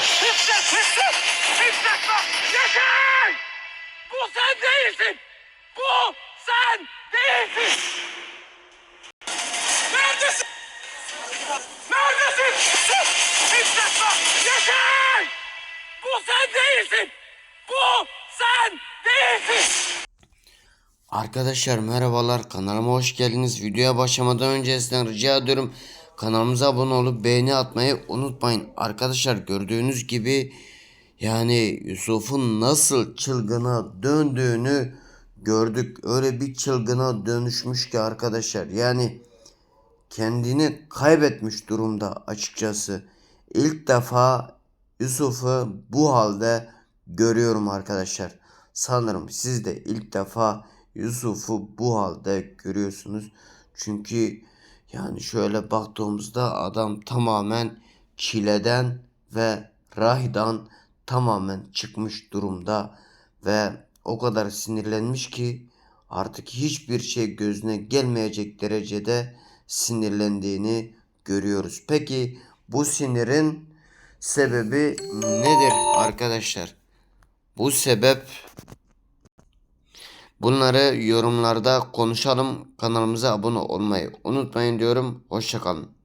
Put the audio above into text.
Hıfzat, hıfzat, hıfzat bak, yeter! Bu sen değilsin! Bu sen değilsin! Neredesin? Neredesin? Hıfzat bak, yeter! Bu sen değilsin! Bu sen değilsin! Arkadaşlar merhabalar kanalıma hoş geldiniz. Videoya başlamadan önce sizden rica ediyorum kanalımıza abone olup beğeni atmayı unutmayın. Arkadaşlar gördüğünüz gibi yani Yusuf'un nasıl çılgına döndüğünü gördük. Öyle bir çılgına dönüşmüş ki arkadaşlar yani kendini kaybetmiş durumda açıkçası. İlk defa Yusuf'u bu halde görüyorum arkadaşlar. Sanırım siz de ilk defa Yusuf'u bu halde görüyorsunuz. Çünkü yani şöyle baktığımızda adam tamamen çileden ve rahiden tamamen çıkmış durumda ve o kadar sinirlenmiş ki artık hiçbir şey gözüne gelmeyecek derecede sinirlendiğini görüyoruz. Peki bu sinirin sebebi nedir arkadaşlar? Bu sebep bunları yorumlarda konuşalım. Kanalımıza abone olmayı unutmayın diyorum. Hoşçakalın.